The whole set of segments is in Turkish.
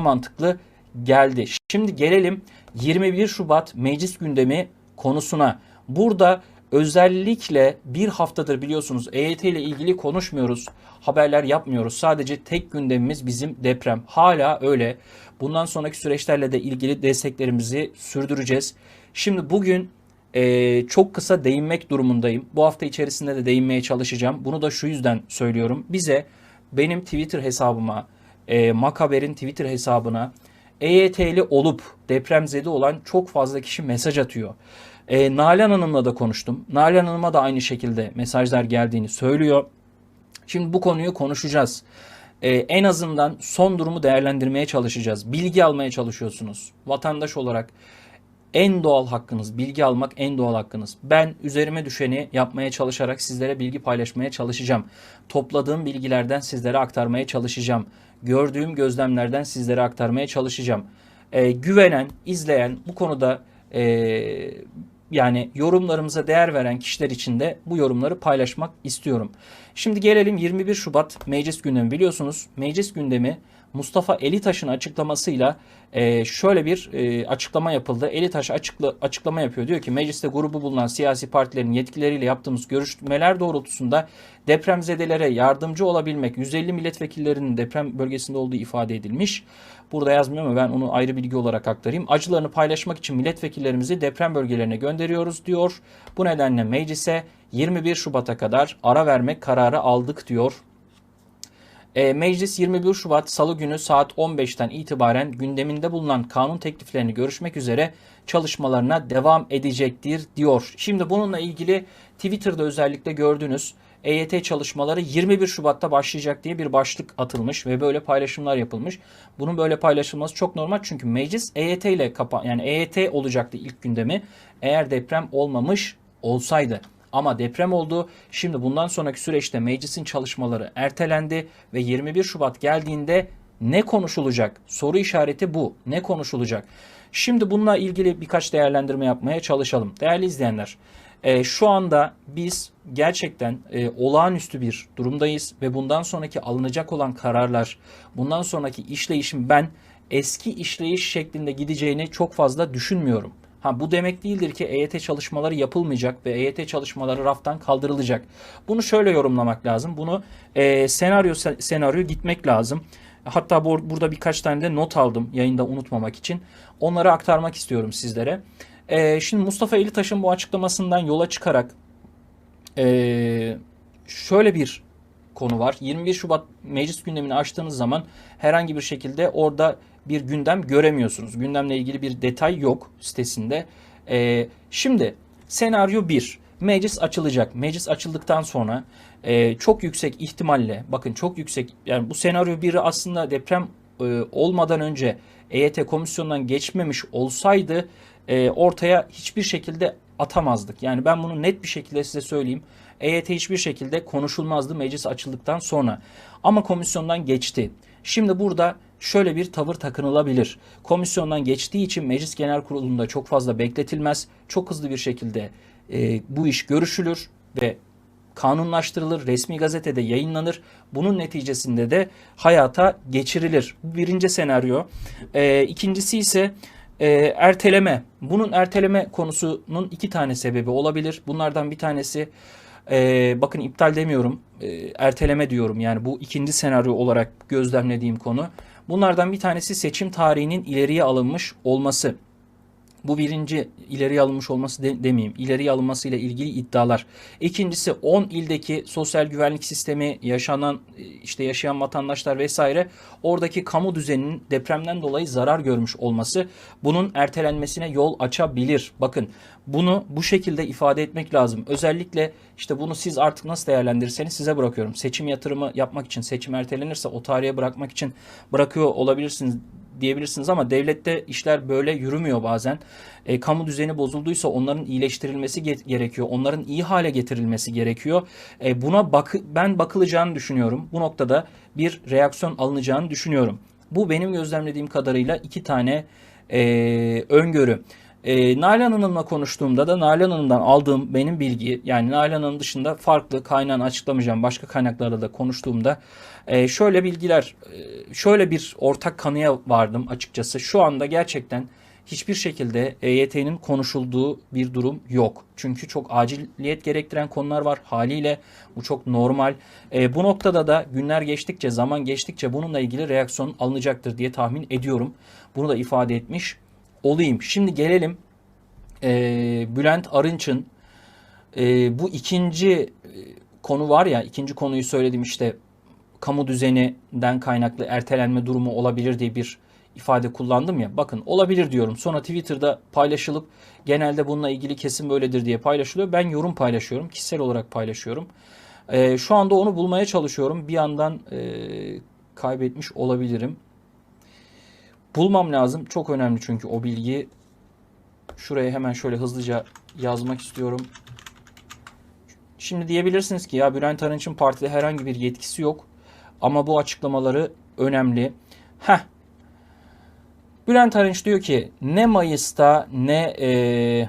mantıklı geldi. Şimdi gelelim 21 Şubat meclis gündemi konusuna. Burada özellikle bir haftadır biliyorsunuz EYT ile ilgili konuşmuyoruz. Haberler yapmıyoruz. Sadece tek gündemimiz bizim deprem. Hala öyle. Bundan sonraki süreçlerle de ilgili desteklerimizi sürdüreceğiz. Şimdi bugün e, çok kısa değinmek durumundayım. Bu hafta içerisinde de değinmeye çalışacağım. Bunu da şu yüzden söylüyorum. Bize benim Twitter hesabıma, e, Makaber'in Twitter hesabına EYT'li olup depremzede olan çok fazla kişi mesaj atıyor. E, Nalan Hanım'la da konuştum. Nalan Hanım'a da aynı şekilde mesajlar geldiğini söylüyor. Şimdi bu konuyu konuşacağız. Ee, en azından son durumu değerlendirmeye çalışacağız. Bilgi almaya çalışıyorsunuz. Vatandaş olarak en doğal hakkınız. Bilgi almak en doğal hakkınız. Ben üzerime düşeni yapmaya çalışarak sizlere bilgi paylaşmaya çalışacağım. Topladığım bilgilerden sizlere aktarmaya çalışacağım. Gördüğüm gözlemlerden sizlere aktarmaya çalışacağım. Ee, güvenen, izleyen bu konuda ee, yani yorumlarımıza değer veren kişiler için de bu yorumları paylaşmak istiyorum. Şimdi gelelim 21 Şubat meclis gündemi biliyorsunuz. Meclis gündemi Mustafa Elitaş'ın açıklamasıyla e, şöyle bir e, açıklama yapıldı. Elitaş açıkla, açıklama yapıyor. Diyor ki mecliste grubu bulunan siyasi partilerin yetkilileriyle yaptığımız görüşmeler doğrultusunda depremzedelere yardımcı olabilmek 150 milletvekillerinin deprem bölgesinde olduğu ifade edilmiş. Burada yazmıyor ama ben onu ayrı bilgi olarak aktarayım. Acılarını paylaşmak için milletvekillerimizi deprem bölgelerine gönderiyoruz diyor. Bu nedenle meclise 21 Şubat'a kadar ara vermek kararı aldık diyor. E, meclis 21 Şubat Salı günü saat 15'ten itibaren gündeminde bulunan kanun tekliflerini görüşmek üzere çalışmalarına devam edecektir diyor. Şimdi bununla ilgili Twitter'da özellikle gördünüz. EYT çalışmaları 21 Şubat'ta başlayacak diye bir başlık atılmış ve böyle paylaşımlar yapılmış. Bunun böyle paylaşılması çok normal çünkü meclis EYT ile kapa yani EYT olacaktı ilk gündemi eğer deprem olmamış olsaydı. Ama deprem oldu. Şimdi bundan sonraki süreçte meclisin çalışmaları ertelendi ve 21 Şubat geldiğinde ne konuşulacak? Soru işareti bu. Ne konuşulacak? Şimdi bununla ilgili birkaç değerlendirme yapmaya çalışalım. Değerli izleyenler, e, şu anda biz gerçekten e, olağanüstü bir durumdayız ve bundan sonraki alınacak olan kararlar, bundan sonraki işleyişin ben eski işleyiş şeklinde gideceğini çok fazla düşünmüyorum. Ha bu demek değildir ki EYT çalışmaları yapılmayacak ve EYT çalışmaları raftan kaldırılacak. Bunu şöyle yorumlamak lazım. Bunu e, senaryo senaryo gitmek lazım. Hatta bu, burada birkaç tane de not aldım yayında unutmamak için. Onları aktarmak istiyorum sizlere. E, şimdi Mustafa Elitaş'ın bu açıklamasından yola çıkarak e, şöyle bir konu var. 21 Şubat meclis gündemini açtığınız zaman herhangi bir şekilde orada bir gündem göremiyorsunuz. Gündemle ilgili bir detay yok sitesinde. E, şimdi senaryo 1. Meclis açılacak. Meclis açıldıktan sonra e, çok yüksek ihtimalle bakın çok yüksek yani bu senaryo 1'i aslında deprem e, olmadan önce EYT komisyonundan geçmemiş olsaydı e, ortaya hiçbir şekilde atamazdık. Yani ben bunu net bir şekilde size söyleyeyim. EYT hiçbir şekilde konuşulmazdı meclis açıldıktan sonra. Ama komisyondan geçti. Şimdi burada şöyle bir tavır takınılabilir. Komisyondan geçtiği için Meclis Genel Kurulu'nda çok fazla bekletilmez. Çok hızlı bir şekilde e, bu iş görüşülür ve kanunlaştırılır, resmi gazetede yayınlanır. Bunun neticesinde de hayata geçirilir. Bu birinci senaryo. E, ikincisi ise e, erteleme. Bunun erteleme konusunun iki tane sebebi olabilir. Bunlardan bir tanesi e, bakın iptal demiyorum, e, erteleme diyorum. Yani bu ikinci senaryo olarak gözlemlediğim konu. Bunlardan bir tanesi seçim tarihinin ileriye alınmış olması. Bu birinci ileriye alınmış olması de, demeyeyim. İleriye alınması ile ilgili iddialar. İkincisi 10 ildeki sosyal güvenlik sistemi yaşanan işte yaşayan vatandaşlar vesaire oradaki kamu düzeninin depremden dolayı zarar görmüş olması bunun ertelenmesine yol açabilir. Bakın bunu bu şekilde ifade etmek lazım. Özellikle işte bunu siz artık nasıl değerlendirirseniz size bırakıyorum. Seçim yatırımı yapmak için seçim ertelenirse o tarihe bırakmak için bırakıyor olabilirsiniz diyebilirsiniz ama devlette işler böyle yürümüyor bazen. E, kamu düzeni bozulduysa onların iyileştirilmesi gerekiyor. Onların iyi hale getirilmesi gerekiyor. E, buna bak ben bakılacağını düşünüyorum. Bu noktada bir reaksiyon alınacağını düşünüyorum. Bu benim gözlemlediğim kadarıyla iki tane e, öngörü. E, Nalan Hanım'la konuştuğumda da Nalan Hanım'dan aldığım benim bilgi yani Nalan Hanım dışında farklı kaynağını açıklamayacağım başka kaynaklarla da konuştuğumda e, şöyle bilgiler e, şöyle bir ortak kanıya vardım açıkçası. Şu anda gerçekten hiçbir şekilde EYT'nin konuşulduğu bir durum yok. Çünkü çok aciliyet gerektiren konular var. Haliyle bu çok normal. E, bu noktada da günler geçtikçe, zaman geçtikçe bununla ilgili reaksiyon alınacaktır diye tahmin ediyorum. Bunu da ifade etmiş olayım. Şimdi gelelim e, Bülent Arınç'ın e, bu ikinci e, konu var ya, ikinci konuyu söyledim işte kamu düzeninden kaynaklı ertelenme durumu olabilir diye bir ifade kullandım ya. Bakın olabilir diyorum. Sonra Twitter'da paylaşılıp genelde bununla ilgili kesin böyledir diye paylaşılıyor. Ben yorum paylaşıyorum. Kişisel olarak paylaşıyorum. E, şu anda onu bulmaya çalışıyorum. Bir yandan e, kaybetmiş olabilirim. Bulmam lazım. Çok önemli çünkü o bilgi. Şuraya hemen şöyle hızlıca yazmak istiyorum. Şimdi diyebilirsiniz ki ya Bülent Arınç'ın partide herhangi bir yetkisi yok. Ama bu açıklamaları önemli. Heh. Bülent Arınç diyor ki ne Mayıs'ta ne e,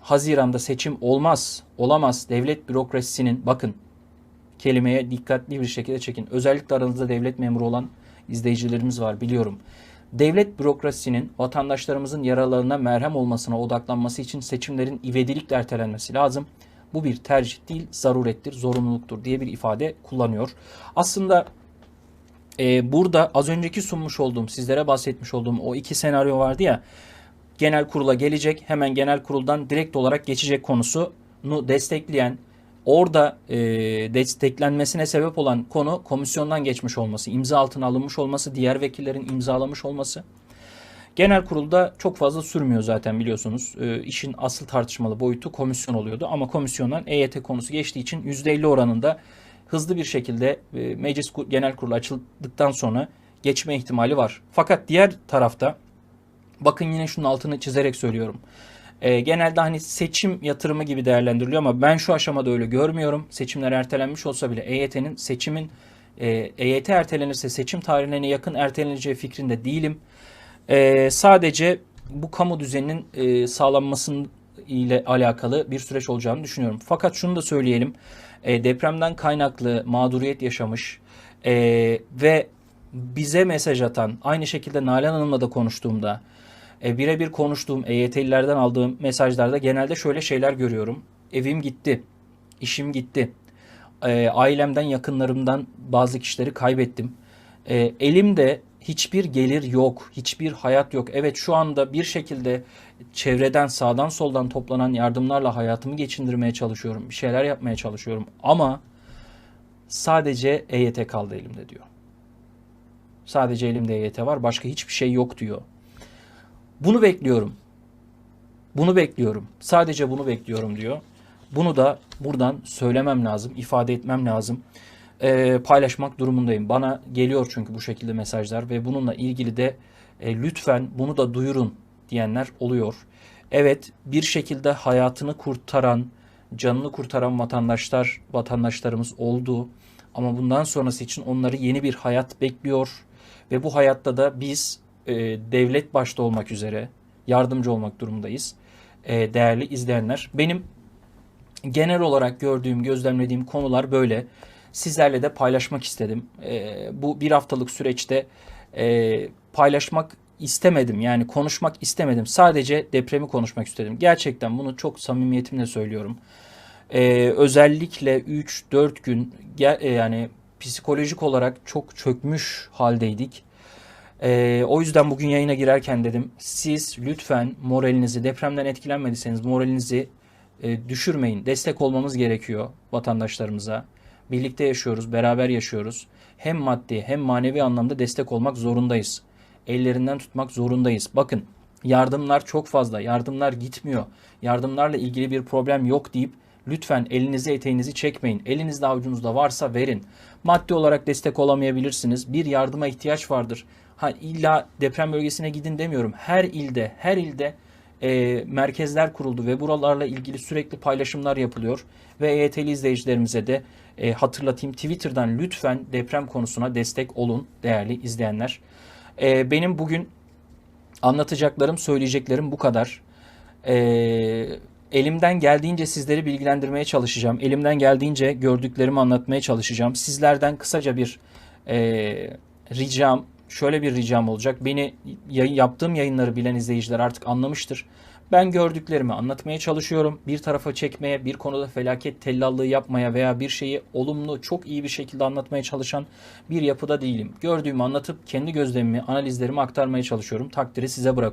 Haziran'da seçim olmaz, olamaz. Devlet bürokrasisinin bakın kelimeye dikkatli bir şekilde çekin. Özellikle aranızda devlet memuru olan izleyicilerimiz var biliyorum. Devlet bürokrasisinin vatandaşlarımızın yaralarına merhem olmasına odaklanması için seçimlerin ivedilikle ertelenmesi lazım. Bu bir tercih değil, zarurettir, zorunluluktur diye bir ifade kullanıyor. Aslında e, burada az önceki sunmuş olduğum, sizlere bahsetmiş olduğum o iki senaryo vardı ya. Genel kurula gelecek, hemen genel kuruldan direkt olarak geçecek konusunu destekleyen, orada e, desteklenmesine sebep olan konu komisyondan geçmiş olması, imza altına alınmış olması, diğer vekillerin imzalamış olması. Genel kurulda çok fazla sürmüyor zaten biliyorsunuz. E, işin asıl tartışmalı boyutu komisyon oluyordu ama komisyondan EYT konusu geçtiği için %50 oranında hızlı bir şekilde e, meclis genel kurulu açıldıktan sonra geçme ihtimali var. Fakat diğer tarafta bakın yine şunun altını çizerek söylüyorum. E, genelde hani seçim yatırımı gibi değerlendiriliyor ama ben şu aşamada öyle görmüyorum. Seçimler ertelenmiş olsa bile EYT'nin seçimin e, EYT ertelenirse seçim tarihine yakın erteleneceği fikrinde değilim. E, sadece bu kamu düzeninin e, sağlanmasının ile alakalı bir süreç olacağını düşünüyorum. Fakat şunu da söyleyelim. E, depremden kaynaklı mağduriyet yaşamış e, ve bize mesaj atan, aynı şekilde Nalan Hanım'la da konuştuğumda e, birebir konuştuğum EYT'lilerden aldığım mesajlarda genelde şöyle şeyler görüyorum. Evim gitti, işim gitti, e, ailemden, yakınlarımdan bazı kişileri kaybettim. E, elimde hiçbir gelir yok, hiçbir hayat yok. Evet şu anda bir şekilde çevreden, sağdan soldan toplanan yardımlarla hayatımı geçindirmeye çalışıyorum. Bir şeyler yapmaya çalışıyorum ama sadece EYT kaldı elimde diyor. Sadece elimde EYT var, başka hiçbir şey yok diyor. Bunu bekliyorum. Bunu bekliyorum. Sadece bunu bekliyorum diyor. Bunu da buradan söylemem lazım, ifade etmem lazım. Ee, paylaşmak durumundayım. Bana geliyor çünkü bu şekilde mesajlar ve bununla ilgili de e, lütfen bunu da duyurun diyenler oluyor. Evet, bir şekilde hayatını kurtaran, canını kurtaran vatandaşlar, vatandaşlarımız oldu. Ama bundan sonrası için onları yeni bir hayat bekliyor ve bu hayatta da biz e, devlet başta olmak üzere yardımcı olmak durumundayız. E, değerli izleyenler, benim genel olarak gördüğüm, gözlemlediğim konular böyle. Sizlerle de paylaşmak istedim. E, bu bir haftalık süreçte e, paylaşmak istemedim. Yani konuşmak istemedim. Sadece depremi konuşmak istedim. Gerçekten bunu çok samimiyetimle söylüyorum. Ee, özellikle 3-4 gün yani psikolojik olarak çok çökmüş haldeydik. Ee, o yüzden bugün yayına girerken dedim siz lütfen moralinizi depremden etkilenmediyseniz moralinizi e, düşürmeyin. Destek olmamız gerekiyor vatandaşlarımıza. Birlikte yaşıyoruz, beraber yaşıyoruz. Hem maddi hem manevi anlamda destek olmak zorundayız. Ellerinden tutmak zorundayız. Bakın yardımlar çok fazla. Yardımlar gitmiyor. Yardımlarla ilgili bir problem yok deyip lütfen elinizi eteğinizi çekmeyin. Elinizde avucunuzda varsa verin. Maddi olarak destek olamayabilirsiniz. Bir yardıma ihtiyaç vardır. Ha illa deprem bölgesine gidin demiyorum. Her ilde, her ilde e, merkezler kuruldu ve buralarla ilgili sürekli paylaşımlar yapılıyor. Ve EYT'li izleyicilerimize de e, hatırlatayım Twitter'dan lütfen deprem konusuna destek olun değerli izleyenler. E, benim bugün Anlatacaklarım, söyleyeceklerim bu kadar. Ee, elimden geldiğince sizleri bilgilendirmeye çalışacağım. Elimden geldiğince gördüklerimi anlatmaya çalışacağım. Sizlerden kısaca bir e, ricam, şöyle bir ricam olacak. Beni yaptığım yayınları bilen izleyiciler artık anlamıştır. Ben gördüklerimi anlatmaya çalışıyorum. Bir tarafa çekmeye, bir konuda felaket tellallığı yapmaya veya bir şeyi olumlu, çok iyi bir şekilde anlatmaya çalışan bir yapıda değilim. Gördüğümü anlatıp kendi gözlemimi, analizlerimi aktarmaya çalışıyorum. Takdiri size bırakıyorum.